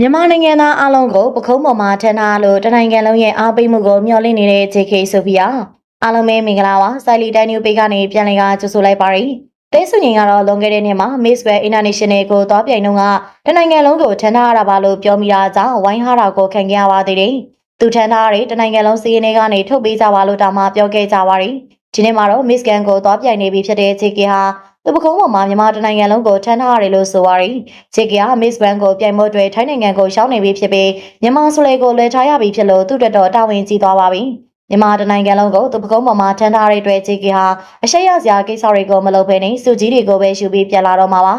မြန်မာနိုင်ငံသားအလုံးကိုပခုံးပေါ်မှာထမ်းထားလို့တနိုင်ငံလုံးရဲ့အားပေးမှုကိုမျှော်လင့်နေတဲ့ JK ဆိုဖီယာအားလုံးပဲမင်္ဂလာပါစိုက်လီတိုင်း뉴ပေကနေပြန်လည်ကကြိုဆိုလိုက်ပါရစေတဲဆုငင်ကတော့လွန်ခဲ့တဲ့နှစ်မှာ Miss World International ကိုသွားပြိုင်တော့ကတနိုင်ငံလုံးကိုထမ်းထားရတာပါလို့ပြောမိတာကြောင့်ဝိုင်းဟာတာကိုခံခဲ့ရပါသေးတယ်သူထမ်းထားရတဲ့တနိုင်ငံလုံးစီးရင်တွေကနေထုတ်ပေးကြပါလို့တောင်မှပြောခဲ့ကြပါရီဒီနေ့မှာတော့ Miss Gan ကိုသွားပြိုင်နေပြီဖြစ်တဲ့ JK ဟာ သူပကုံးပေါ်မှာမြန်မာတနိုင်ငံလုံးကိုထမ်းထားရတယ်လို့ဆိုပါရီ JK က Miss Ban ကိုပြိုင်မှုတွေထိုင်းနိုင်ငံကိုရှောင်းနေပြီဖြစ်ပြီးမြန်မာဆိုလေကိုလွှဲထားရပြီဖြစ်လို့သူ့တက်တော်တာဝန်ကြီးသွားပါပြီ မြန်မာတနိုင်ငံလုံးကိုသူပကုံးပေါ်မှာထမ်းထားတဲ့အတွက် JK ဟာအရှိရစရာကိစ္စတွေကိုမလုပ်ဘဲနဲ့စုကြီးတွေကိုပဲယူပြီးပြန်လာတော့မှာပါ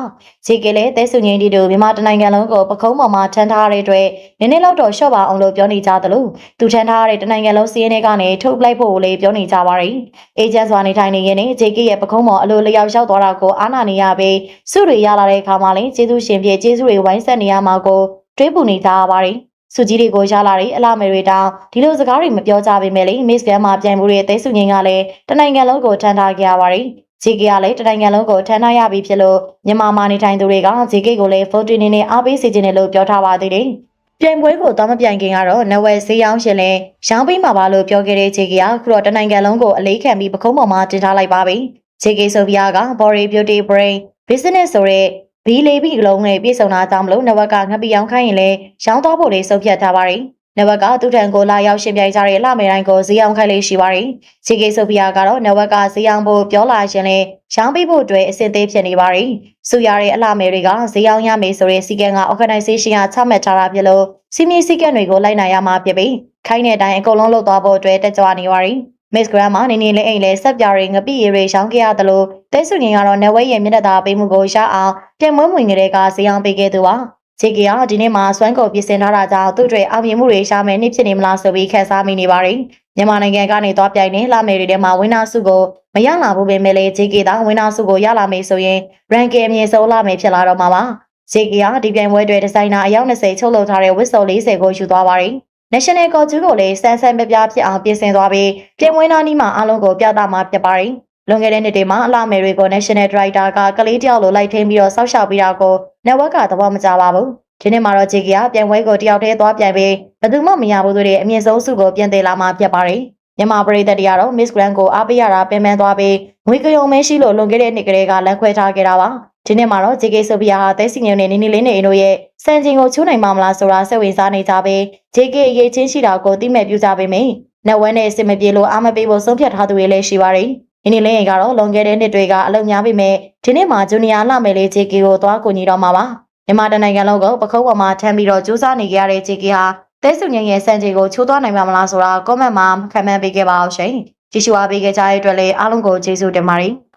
JK လည်းတဲဆုငင်းတီတို့မြန်မာတနိုင်ငံလုံးကိုပကုံးပေါ်မှာထမ်းထားတဲ့အတွက်နည်းနည်းလောက်တော့ရှော့ပါအောင်လို့ပြောနေကြသလိုသူထမ်းထားတဲ့တနိုင်ငံလုံးစီးရင်တွေကနေထုတ်ပလိုက်ဖို့လည်းပြောနေကြပါရီအေဂျင့်စွာနေထိုင်နေရင် JK ရဲ့ပကုံးပေါ်အလိုလျောက်ရောက်သွားတာကိုအားနာနေရပြီးစုတွေရလာတဲ့အခါမှာလည်းကျေးဇူးရှင်ပြကျေးဇူးတွေဝိုင်းဆက်နေရမှာကိုတွေးပူနေကြရပါတယ် စုကြီးတွေကိုရလာတဲ့အလားမယ်တွေတောင်ဒီလိုစကားတွေမပြောကြပေမဲ့လေ Miss Gan မှာပြိုင်မှုတွေတဲစုငင်းကလည်းတနိုင်ငံလုံးကိုထမ်းထားခဲ့ရပါတယ်။ JK ကလည်းတနိုင်ငံလုံးကိုထမ်းထားရပြီဖြစ်လို့မြန်မာမှာနေထိုင်သူတွေက JK ကိုလည်း vote နေနေအားပေးစီခြင်းတယ်လို့ပြောထားပါသေးတယ်။ပြိုင်ပွဲကိုတော့မပြိုင်ခင်ကတော့နဝယ်ဈေးရောင်းရှင်လဲရောင်းပေးမှာပါလို့ပြောခဲ့တဲ့ JK ကခုတော့တနိုင်ငံလုံးကိုအလေးခံပြီးပခုံးပေါ်မှာတင်ထားလိုက်ပါပြီ။ JK ဆိုဖီယာက Body Beauty Brain Business ဆိုတဲ့ ဘီလေးဘီလုံးနဲ့ပြေဆောင်တာကြောင့်မလို့နဝက်ကငပိရောင်းခိုင်းရင်လည်းရောင်းသွားဖို့လေးဆုံးဖြတ်ထားပါတယ်။နဝက်ကသူ့ထံကိုလာရောက်ရှင်ပြိုင်ကြတဲ့လှမယ်တိုင်းကိုဈေးအောင်ခိုင်းလေးရှိပါတယ်။ JK ဆိုဖီယာကတော့နဝက်ကဈေးအောင်ဖို့ပြောလာရင်လည်းရောင်းပေးဖို့အတွက်အစစ်သေးဖြစ်နေပါတယ်။စုရတဲ့အလှမယ်တွေကဈေးအောင်ရမယ်ဆိုတဲ့စီကံက organization ကချမှတ်ထားတာဖြစ်လို့စီမီစီကံတွေကိုလိုက်နိုင်ရမှာဖြစ်ပြီးခိုင်းတဲ့အတိုင်းအကုန်လုံးလုပ်သွားဖို့အတွက်တက်ကြွနေပါတယ်။ Miss Grant မှာနေနေလေးအိမ်လေးဆက်ပြရီငပိရီတွေရောင်းခဲ့ရတယ်လို့တဲဆုငင်ကတော့နဝဲရဲ့မျက်နှာသာပေးမှုကိုရအောင်ပြန်မွေးမွေငတွေကဈေးအောင်ပေးခဲ့သူပါ။ JK ကဒီနေ့မှာစွမ်းကုန်ပြင်ဆင်ထားတာကြောင့်သူ့အတွက်အောင်မြင်မှုတွေရှာမယ်နှစ်ဖြစ်နေမလားဆိုပြီးခက်စားမိနေပါတယ်။မြန်မာနိုင်ငံကနေသွားပြိုင်နေလာမယ်တွေထဲမှာဝင်းနာစုကိုမရလာဘူးပဲမဲ့လေ JK ကဝင်းနာစုကိုရလာမယ်ဆိုရင် ranking အမြင့်ဆုံးလာမယ်ဖြစ်လာတော့မှာပါ။ JK ကဒီပြိုင်ပွဲတွေဒီဇိုင်နာအယောက်20ချုပ်လုပ်ထားတဲ့ဝစ်စုံ40ကိုယူသွားပါတယ်။ National ကော်ကျူးကိုလည်းစမ်းစမ်းပြပြဖြစ်အောင်ပြင်ဆင်သွားပြီးပြင်ပွဲနာနီးမှာအားလုံးကိုပြသမှာဖြစ်ပါတယ်။လွန်ခဲ့တဲ့နှစ်တွေမှာအလှမယ်တွေကို National Director ကကလေးတယောက်လိုလိုက်ထင်းပြီးတော့စောက်ရှောက်ပြီးတာကို network ကသဘောမကျပါဘူး။ဒီနေ့မှာတော့ JK ကပြိုင်ပွဲကိုတယောက်တည်းသွားပြိုင်ပြီးဘယ်သူမှမရဘူးဆိုတဲ့အမြင့်ဆုံးစုကိုပြင်သင်လာမှာဖြစ်ပါတယ်။မြန်မာပြည်သက်တွေကတော့ Miss Grand ကိုအားပေးရတာပင်ပန်းသွားပြီးငွေကြုံမဲရှိလို့လွန်ခဲ့တဲ့နှစ်ကလေးကလမ်းခွဲထားခဲ့တာပါ။ ဒီနေ့မှာတော့ JK ဆိုဖီယာဟာတဲစီငယ်နဲ့နီနီလေးနေတို့ရဲ့စံချိန်ကိုချိုးနိုင်မှာမလားဆိုတာစိတ်ဝင်စားနေကြပြီး JK အရေးချင်းရှိတာကိုသိမဲ့ပြကြပေမယ့်နက်ဝဲနဲ့အစ်မပြေလို့အားမပေးဖို့ဆုံးဖြတ်ထားသူတွေလည်းရှိပါတယ်။ဒီနေ့လေးကတော့လွန်ခဲ့တဲ့နှစ်တွေကအလုံများပေမဲ့ဒီနေ့မှာဂျူနီယာလှမယ်လေး JK ကိုသွားကူညီတော့မှာပါ။မြန်မာတနိုင်ငံလုံးကပခုံးပေါ်မှာထမ်းပြီးတော့စူးစမ်းနေကြရတဲ့ JK ဟာတဲစုငယ်ရဲ့စံချိန်ကိုချိုးသွားနိုင်မှာမလားဆိုတာ comment မှာခံမှန်းပေးခဲ့ပါအောင်ရှင်။ကြည့်ရှုအားပေးခဲ့ကြတဲ့အတွက်လည်းအားလုံးကိုကျေးဇူးတင်ပါတယ်။